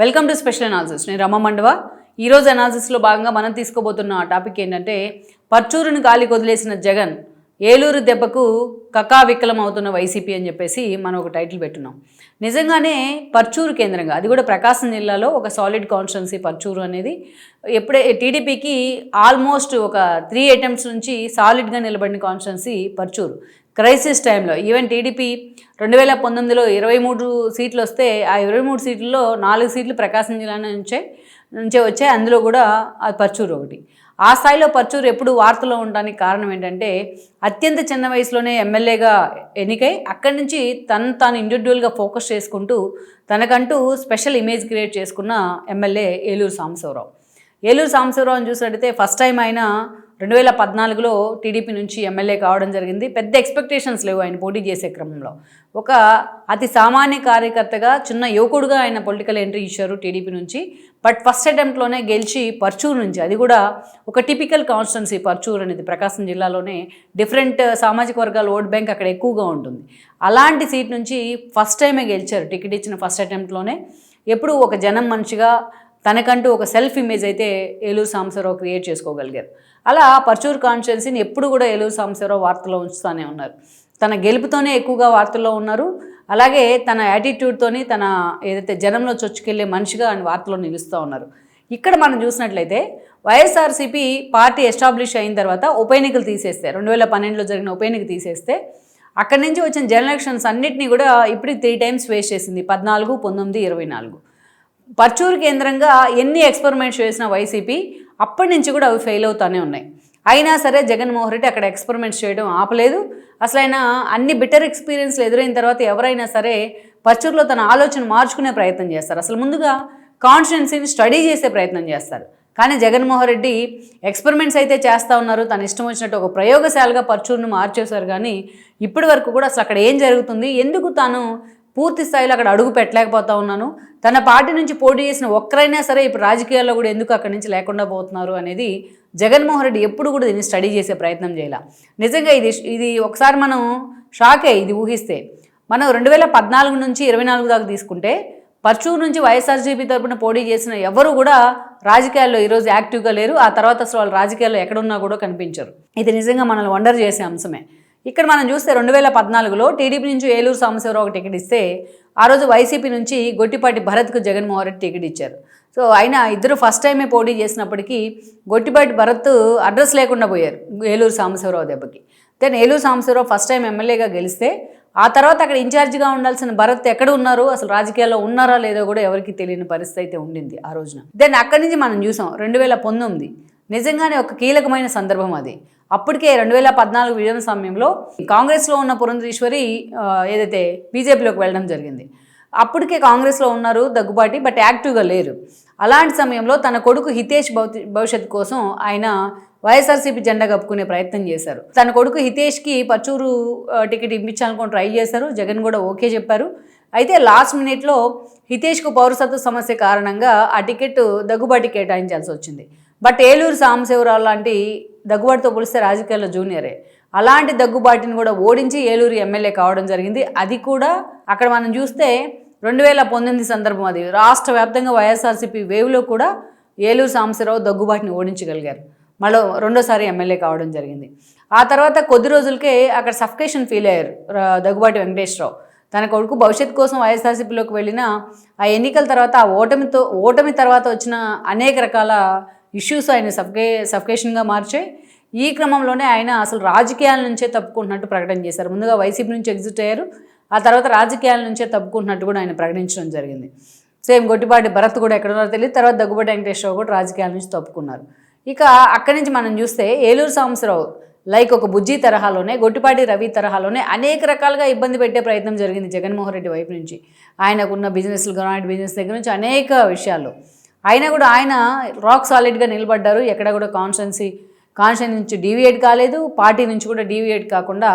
Welcome to special analysis నేను రమ మండవ. ఈరోజు అనాలిసిస్లో భాగంగా మనం తీసుకోబోతున్న టాపిక్ ఏంటంటే పర్చూరును గాలి వదిలేసిన జగన్ ఏలూరు దెబ్బకు కకావికలం అవుతున్న వైసీపీ అని చెప్పేసి మనం ఒక టైటిల్ పెట్టున్నాం. నిజంగానే పర్చూరు కేంద్రంగా అది కూడా ప్రకాశం జిల్లాలో ఒక సాలిడ్ కాన్స్టిట్యున్సీ పర్చూరు అనేది ఎప్పుడే టీడీపీకి ఆల్మోస్ట్ ఒక త్రీ అటెంప్ట్స్ నుంచి సాలిడ్గా నిలబడిన కాన్స్టిట్యున్సీ పర్చూరు. క్రైసిస్ టైంలో ఈవెన్ టీడీపీ రెండు వేల పంతొమ్మిదిలో ఇరవై మూడు సీట్లు వస్తే ఆ ఇరవై మూడు సీట్లలో నాలుగు సీట్లు ప్రకాశం జిల్లా నుంచే నుంచే వచ్చాయి. అందులో కూడా ఆ పర్చూరు ఒకటి. ఆ స్థాయిలో పర్చూరు ఎప్పుడు వార్తలో ఉండడానికి కారణం ఏంటంటే అత్యంత చిన్న వయసులోనే ఎమ్మెల్యేగా ఎన్నికై అక్కడి నుంచి తను తాను ఇండివిజువల్గా ఫోకస్ చేసుకుంటూ తనకంటూ స్పెషల్ ఇమేజ్ క్రియేట్ చేసుకున్న ఎమ్మెల్యే ఏలూరు సాంబశివరావు. ఏలూరు సాంబశివరావుని చూసినట్టయితే ఫస్ట్ టైం ఆయన రెండు వేల పద్నాలుగులో టీడీపీ నుంచి ఎమ్మెల్యే కావడం జరిగింది. పెద్ద ఎక్స్పెక్టేషన్స్ లేవు ఆయన పోటీ చేసే క్రమంలో. ఒక అతి సామాన్య కార్యకర్తగా చిన్న యువకుడుగా ఆయన పొలిటికల్ ఎంట్రీ ఇచ్చారు టీడీపీ నుంచి. బట్ ఫస్ట్ అటెంప్ట్లోనే గెలిచి పర్చూరు నుంచి. అది కూడా ఒక టిపికల్ కాన్స్టెన్సీ పర్చూరు అనేది. ప్రకాశం జిల్లాలోనే డిఫరెంట్ సామాజిక వర్గాల ఓట్ బ్యాంక్ అక్కడ ఎక్కువగా ఉంటుంది. అలాంటి సీట్ నుంచి ఫస్ట్ టైమే గెలిచారు. టికెట్ ఇచ్చిన ఫస్ట్ అటెంప్ట్లోనే ఎప్పుడు ఒక జనం మనిషిగా తనకంటూ ఒక సెల్ఫ్ ఇమేజ్ అయితే ఏలూరు సాంబశివరావు క్రియేట్ చేసుకోగలిగారు. అలా పర్చూర్ కాన్స్టిట్యున్సీని ఎప్పుడు కూడా ఏలూరు సాంబశివరావు వార్తల్లో ఉంచుతూనే ఉన్నారు. తన గెలుపుతోనే ఎక్కువగా వార్తల్లో ఉన్నారు. అలాగే తన యాటిట్యూడ్తోని తన ఏదైతే జనంలో చొచ్చుకెళ్ళే మనిషిగా ఆయన వార్తలో నిలుస్తూ ఉన్నారు. ఇక్కడ మనం చూసినట్లయితే వైఎస్ఆర్సీపీ పార్టీ ఎస్టాబ్లిష్ అయిన తర్వాత ఉప ఎన్నికలు తీసేస్తే రెండు వేల పన్నెండులో జరిగిన ఉప ఎన్నిక తీసేస్తే అక్కడి నుంచి వచ్చిన జనరల్ ఎలక్షన్స్ అన్నింటినీ కూడా ఇప్పటికి త్రీ టైమ్స్ ఫేస్ చేసింది. పద్నాలుగు పంతొమ్మిది ఇరవై నాలుగు. పర్చూరు కేంద్రంగా ఎన్ని ఎక్స్పెరిమెంట్స్ చేసిన వైసీపీ అప్పటి నుంచి కూడా అవి ఫెయిల్ అవుతూనే ఉన్నాయి. అయినా సరే జగన్మోహన్ రెడ్డి అక్కడ ఎక్స్పెరిమెంట్స్ చేయడం ఆపలేదు. అసలు ఆయన అన్ని బిటర్ ఎక్స్పీరియన్స్లు ఎదురైన తర్వాత ఎవరైనా సరే పర్చూరులో తన ఆలోచన మార్చుకునే ప్రయత్నం చేస్తారు. అసలు ముందుగా కాన్స్టిట్యున్సీని స్టడీ చేసే ప్రయత్నం చేస్తారు. కానీ జగన్మోహన్ రెడ్డి ఎక్స్పెరిమెంట్స్ అయితే చేస్తూ ఉన్నారు. తన ఇష్టం వచ్చినట్టు ఒక ప్రయోగశాలగా పర్చూరును మార్చేశారు. కానీ ఇప్పటి వరకు కూడా అసలు అక్కడ ఏం జరుగుతుంది? ఎందుకు తాను పూర్తి స్థాయిలో అక్కడ అడుగు పెట్టలేకపోతా ఉన్నాను. తన పార్టీ నుంచి పోటీ చేసిన ఒక్కరైనా సరే ఇప్పుడు రాజకీయాల్లో కూడా ఎందుకు అక్కడి నుంచి లేకుండా పోతున్నారు అనేది జగన్మోహన్ రెడ్డి ఎప్పుడు కూడా దీన్ని స్టడీ చేసే ప్రయత్నం చేయాల. నిజంగా ఇది ఇది ఒకసారి మనం షాకే ఇది ఊహిస్తే మనం రెండు వేల పద్నాలుగు నుంచి ఇరవై నాలుగు దాకా తీసుకుంటే పర్చూరు నుంచి వైఎస్ఆర్జీపీ తరపున పోటీ చేసిన ఎవరు కూడా రాజకీయాల్లో ఈరోజు యాక్టివ్గా లేరు. ఆ తర్వాత అసలు వాళ్ళు రాజకీయాల్లో ఎక్కడున్నా కూడా కనిపించరు. ఇది నిజంగా మనల్ని వండర్ చేసే అంశమే. ఇక్కడ మనం చూస్తే రెండు వేల పద్నాలుగులో టీడీపీ నుంచి ఏలూరు సాంబశివరావు ఒక టికెట్ ఇస్తే ఆ రోజు వైసీపీ నుంచి గొట్టిపాటి భరత్కు జగన్మోహన్ రెడ్డి టికెట్ ఇచ్చారు. సో ఆయన ఇద్దరు ఫస్ట్ టైమే పోటీ చేసినప్పటికీ గొట్టిపాటి భరత్ అడ్రస్ లేకుండా పోయారు ఏలూరు సాంబశివరావు దెబ్బకి. Then Eluri Sambasivarao first time ఎమ్మెల్యేగా గెలిస్తే ఆ తర్వాత అక్కడ ఇన్ఛార్జిగా ఉండాల్సిన భరత్ ఎక్కడ ఉన్నారు? అసలు రాజకీయాల్లో ఉన్నారా లేదో కూడా ఎవరికి తెలియని పరిస్థితి అయితే ఉండింది ఆ రోజున. దెన్ అక్కడి నుంచి మనం చూసాం రెండు వేల పంతొమ్మిది. నిజంగానే ఒక కీలకమైన సందర్భం అది. అప్పటికే రెండు వేల పద్నాలుగు విజయం సమయంలో కాంగ్రెస్లో ఉన్న పురంధరీశ్వరి ఏదైతే బీజేపీలోకి వెళ్ళడం జరిగింది. అప్పటికే కాంగ్రెస్లో ఉన్నారు దగ్గుబాటి బట్ యాక్టివ్గా లేరు. అలాంటి సమయంలో తన కొడుకు హితేష్ భౌతి భవిష్యత్ కోసం ఆయన వైఎస్ఆర్సీపీ జెండా కప్పుకునే ప్రయత్నం చేశారు. తన కొడుకు హితేష్కి పచ్చూరు టికెట్ ఇప్పించాలనుకుని ట్రై చేశారు. జగన్ కూడా ఓకే చెప్పారు. అయితే లాస్ట్ మినిట్లో హితేష్కు పౌరసత్వ సమస్య కారణంగా ఆ టికెట్ దగ్గుబాటి కేటాయించాల్సి వచ్చింది. బట్ ఏలూరు సాంబశివరావు లాంటి దగ్గుబాటితో పోలిస్తే రాజకీయాల్లో జూనియరే అలాంటి దగ్గుబాటిని కూడా ఓడించి ఏలూరు ఎమ్మెల్యే కావడం జరిగింది. అది కూడా అక్కడ మనం చూస్తే రెండు వేల పంతొమ్మిది సందర్భం అది. రాష్ట్ర వ్యాప్తంగా వైఎస్ఆర్సీపీ వేవ్లో కూడా ఏలూరు సాంబశివరావు దగ్గుబాటిని ఓడించగలిగారు. మళ్ళీ రెండోసారి ఎమ్మెల్యే కావడం జరిగింది. ఆ తర్వాత కొద్ది రోజులకే అక్కడ సఫకేషన్ ఫీల్ అయ్యారు దగ్గుబాటి వెంకటేశ్వరరావు. తన కొడుకు భవిష్యత్తు కోసం వైఎస్ఆర్సీపీలోకి వెళ్ళిన ఆ ఎన్నికల తర్వాత ఆ ఓటమితో ఓటమి తర్వాత వచ్చిన అనేక రకాల ఇష్యూస్ ఆయన సఫికే సఫికేషన్గా మార్చాయి. ఈ క్రమంలోనే ఆయన అసలు రాజకీయాల నుంచే తప్పుకుంటున్నట్టు ప్రకటన చేశారు. ముందుగా వైసీపీ నుంచి ఎగ్జిట్ అయ్యారు. ఆ తర్వాత రాజకీయాల నుంచే తప్పుకుంటున్నట్టు కూడా ఆయన ప్రకటించడం జరిగింది. సేమ్ గొట్టిపాటి భరత్ కూడా ఎక్కడ ఉన్నారో తెలియదు. తర్వాత దగ్గుబాటి వెంకటేశ్వరరావు కూడా రాజకీయాల నుంచి తప్పుకున్నారు. ఇక అక్కడి నుంచి మనం చూస్తే ఏలూరు సాంబశివరావు లైక్ ఒక బుజ్జి తరహాలోనే గొట్టిపాటి రవి తరహాలోనే అనేక రకాలుగా ఇబ్బంది పెట్టే ప్రయత్నం జరిగింది జగన్మోహన్ రెడ్డి వైపు నుంచి. ఆయనకున్న బిజినెస్లు గవర్నమెంట్ బిజినెస్ దగ్గర నుంచి అనేక విషయాల్లో అయినా కూడా ఆయన రాక్ సాలిడ్గా నిలబడ్డారు. ఎక్కడ కూడా కాన్స్టెన్సీ కాన్స్టెన్స్ నుంచి డీవియేట్ కాలేదు. పార్టీ నుంచి కూడా డీవియేట్ కాకుండా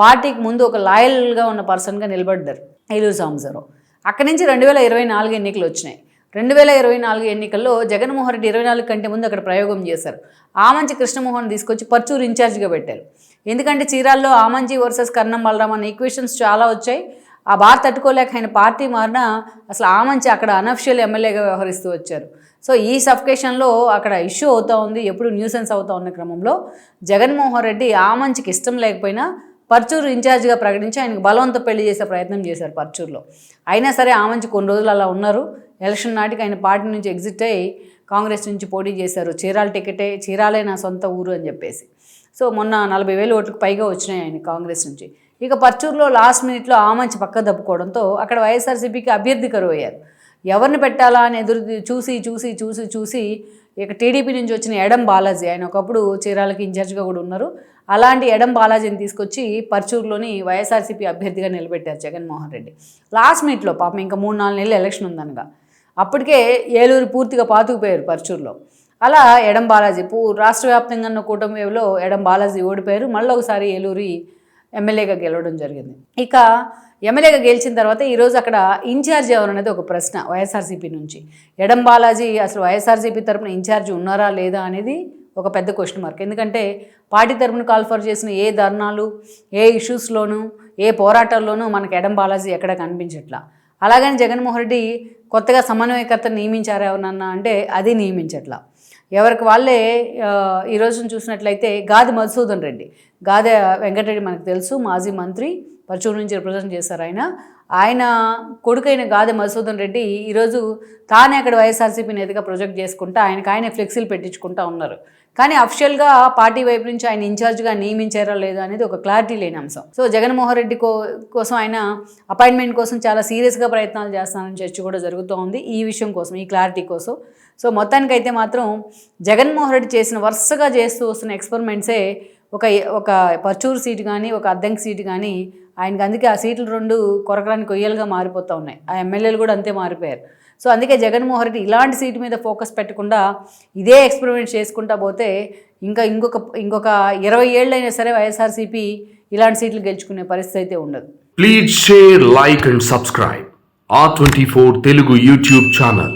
పార్టీకి ముందు ఒక లాయల్గా ఉన్న పర్సన్గా నిలబడ్డారు. ఏలూరు సాంబశివరావు అక్కడి నుంచి రెండు వేల ఇరవై నాలుగు ఎన్నికలు వచ్చినాయి. రెండు వేల ఇరవై నాలుగు ఎన్నికల్లో జగన్మోహన్ రెడ్డి ఇరవై నాలుగు కంటే ముందు అక్కడ ప్రయోగం చేశారు. ఆమంచి కృష్ణమోహన్ తీసుకొచ్చి పర్చూరు ఇన్ఛార్జ్గా పెట్టారు. ఎందుకంటే చీరాల్లో ఆమంచి వర్సెస్ కర్ణం బలరామ్ అనే ఈక్వేషన్స్ చాలా వచ్చాయి. ఆ బాధ తట్టుకోలేక ఆయన పార్టీ మారిన అసలు ఆ మంచి అక్కడ అనఫిషియల్ ఎమ్మెల్యేగా వ్యవహరిస్తూ వచ్చారు. సో ఈ సఫికేషన్లో అక్కడ ఇష్యూ అవుతూ ఉంది ఎప్పుడు న్యూసెన్స్ అవుతూ ఉన్న క్రమంలో జగన్మోహన్ రెడ్డి ఆ మంచికి ఇష్టం లేకపోయినా పర్చూరు ఇన్ఛార్జ్గా ప్రకటించి ఆయనకు బలవంత పెళ్ళి చేసే ప్రయత్నం చేశారు పర్చూరులో. అయినా సరే ఆ మంచి కొన్ని రోజులు అలా ఉన్నారు. ఎలక్షన్ నాటికి ఆయన పార్టీ నుంచి ఎగ్జిట్ అయ్యి కాంగ్రెస్ నుంచి పోటీ చేశారు. చీరాల టికెటే చీరాలే నా సొంత ఊరు అని చెప్పేసి. సో మొన్న నలభై వేలు ఓట్లకు పైగా వచ్చినాయి ఆయన కాంగ్రెస్ నుంచి. ఇక పర్చూరులో లాస్ట్ మినిట్లో ఆ మంచి పక్క దప్పుకోవడంతో అక్కడ వైఎస్ఆర్సీపీకి అభ్యర్థి కరువు అయ్యారు ఎవరిని పెట్టాలా అని ఎదురు చూసి చూసి చూసి చూసి ఇక టీడీపీ నుంచి వచ్చిన ఎడం బాలాజీ ఆయన ఒకప్పుడు చీరాలకి ఇన్ఛార్జ్గా కూడా ఉన్నారు. అలాంటి ఎడం బాలాజీని తీసుకొచ్చి పర్చూరులోని వైఎస్ఆర్సీపీ అభ్యర్థిగా నిలబెట్టారు జగన్మోహన్ రెడ్డి. లాస్ట్ మినిట్లో పాపం ఇంకా మూడు నాలుగు నెలలు ఎలక్షన్ ఉందనగా అప్పటికే ఏలూరు పూర్తిగా పాతుకుపోయారు పర్చూరులో. అలా ఎడం బాలాజీ పూ రాష్ట్ర వ్యాప్తంగా ఉన్న కూటమి వేవ్లో ఎడం బాలాజీ ఓడిపోయారు. మళ్ళీ ఒకసారి ఏలూరి ఎమ్మెల్యేగా గెలవడం జరిగింది. ఇక ఎమ్మెల్యేగా గెలిచిన తర్వాత ఈరోజు అక్కడ ఇన్ఛార్జ్ ఎవరు అనేది ఒక ప్రశ్న వైఎస్ఆర్సీపీ నుంచి. ఎడం బాలాజీ అసలు వైఎస్ఆర్సీపీ తరపున ఇన్ఛార్జ్ ఉన్నారా లేదా అనేది ఒక పెద్ద క్వశ్చన్ మార్క్ ఎందుకంటే పార్టీ తరపున కాల్ఫర్ చేసిన ఏ ధర్నాలు ఏ ఇష్యూస్లోనూ ఏ పోరాటాల్లోనూ మనకు ఎడం బాలాజీ ఎక్కడ కనిపించట్లా. అలాగని జగన్మోహన్ రెడ్డి కొత్తగా సమన్వయకర్త నియమించారు ఎవరన్నా అంటే అది నియమించట్లా. ఎవరికి వాళ్ళే ఈ రోజున చూసినట్లయితే గాది మధుసూదన్ రెడ్డి. గాది వెంకటరెడ్డి మనకు తెలుసు మాజీ మంత్రి పరచూరు నుంచి రిప్రజెంట్ చేశారు ఆయన. ఆయన కొడుకైన గాది మధుసూదన్ రెడ్డి ఈరోజు తానే అక్కడ వైఎస్ఆర్సీపీ నేతగా ప్రొజెక్ట్ చేసుకుంటా ఆయనకు ఆయన ఫ్లెక్సీలు పెట్టించుకుంటా ఉన్నారు. కానీ అఫిషియల్గా పార్టీ వైపు నుంచి ఆయన ఇన్ఛార్జ్గా నియమించారా లేదా అనేది ఒక క్లారిటీ లేని అంశం. సో జగన్మోహన్ రెడ్డి కో కోసం ఆయన అపాయింట్మెంట్ కోసం చాలా సీరియస్గా ప్రయత్నాలు చేస్తానని చర్చ కూడా జరుగుతూ ఉంది ఈ విషయం కోసం ఈ క్లారిటీ కోసం. సో మొత్తానికైతే మాత్రం జగన్మోహన్ రెడ్డి చేసిన వరుసగా చేస్తూ వస్తున్న ఎక్స్పెరిమెంట్సే ఒక ఒక పర్చూరు సీటు కానీ ఒక అద్దంకి సీటు కానీ ఆయనకి అందుకే ఆ సీట్లు రెండు కొరకడానికి కొయ్యలుగా మారిపోతూ ఉన్నాయి. ఆ ఎమ్మెల్యేలు కూడా అంతే మారిపోయారు. సో అందుకే జగన్మోహన్ రెడ్డి ఇలాంటి సీటు మీద ఫోకస్ పెట్టకుండా ఇదే ఎక్స్పెరిమెంట్ చేసుకుంటా పోతే ఇంకా ఇంకొక ఇంకొక ఇరవై ఏళ్ళైనా సరే వైఎస్ఆర్సీపీ ఇలాంటి సీట్లు గెలుచుకునే పరిస్థితి అయితే ఉండదు. Please share like and subscribe ఆ twenty four Telugu YouTube channel